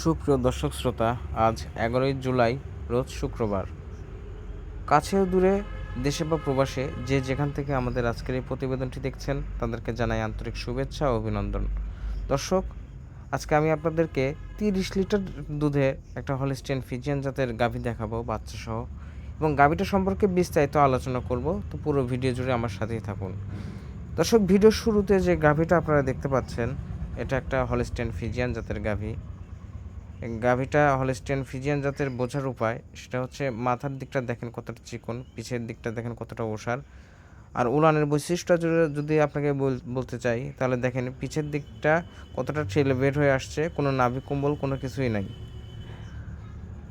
সুপ্রিয় দর্শক শ্রোতা, আজ এগারোই জুলাই, রোজ শুক্রবার। কাছেও দূরে, দেশে বা প্রবাসে যে যেখান থেকে আমাদের আজকের এই প্রতিবেদনটি দেখছেন, তাদেরকে জানাই আন্তরিক শুভেচ্ছা ও অভিনন্দন। দর্শক, আজকে আমি আপনাদেরকে তিরিশ লিটার দুধে একটা হলিস্টিয়ান ফিজিয়ান জাতের গাভী দেখাবো বাচ্চা সহ এবং গাভীটা সম্পর্কে বিস্তারিত আলোচনা করব, তো পুরো ভিডিও জুড়ে আমার সাথেই থাকুন। দর্শক ভিডিওর শুরুতে যে গাভীটা আপনারা দেখতে পাচ্ছেন, এটা একটা হলিস্টিয়ান ফিজিয়ান জাতের গাভী। গাভীটা হলিস্টিয়ান ফিজিয়ান জাতের বোঝার উপায়, সেটা হচ্ছে মাথার দিকটা দেখেন কতটা চিকন, পিছের দিকটা দেখেন কতটা ওষার। আর উলানের বৈশিষ্ট্য যদি আপনাকে বল- বলতে চাই, তাহলে দেখেন পিছের দিকটা কতটা ঠেলে বের হয়ে আসছে, কোনো নাভি কম্বল, কোনো কিছুই নাই।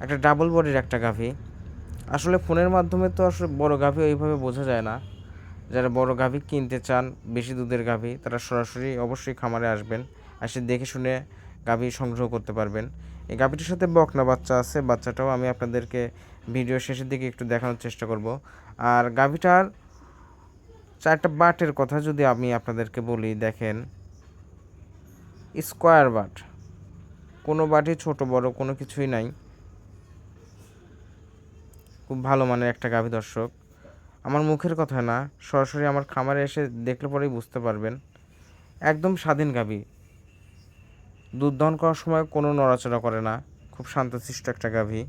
একটা ডাবল বডির একটা গাভী। আসলে ফোনের মাধ্যমে তো আসলে বড় গাভী ওইভাবে বোঝা যায় না। যারা বড় গাভী কিনতে চান, বেশি দুধের গাভী, তারা সরাসরি অবশ্যই খামারে আসবেন, এসে দেখে শুনে গাভী সংগ্রহ করতে পারবেন। এই গাভীটির সাথে বকনা বাচ্চা আছে, বাচ্চাটাও আমি আপনাদেরকে ভিডিও শেষের দিকে একটু দেখানোর চেষ্টা করব। আর গাভীটার চারটা বাটের কথা যদি আমি আপনাদেরকে বলি, দেখেন, স্কোয়ার বাট। কোনো বাটি ছোট, বড় কোনো কিছুই নাই। খুব ভালো মানের একটা গাভী দর্শক। আমার মুখের কথা না, সরাসরি আমার খামারে এসে দেখলে পরেই বুঝতে পারবেন। একদম স্বাধীন গাভী। দুধ দহন করার সময় কোনো নড়াচড়া করে না। খুব শান্তশিষ্ট একটা গাভী।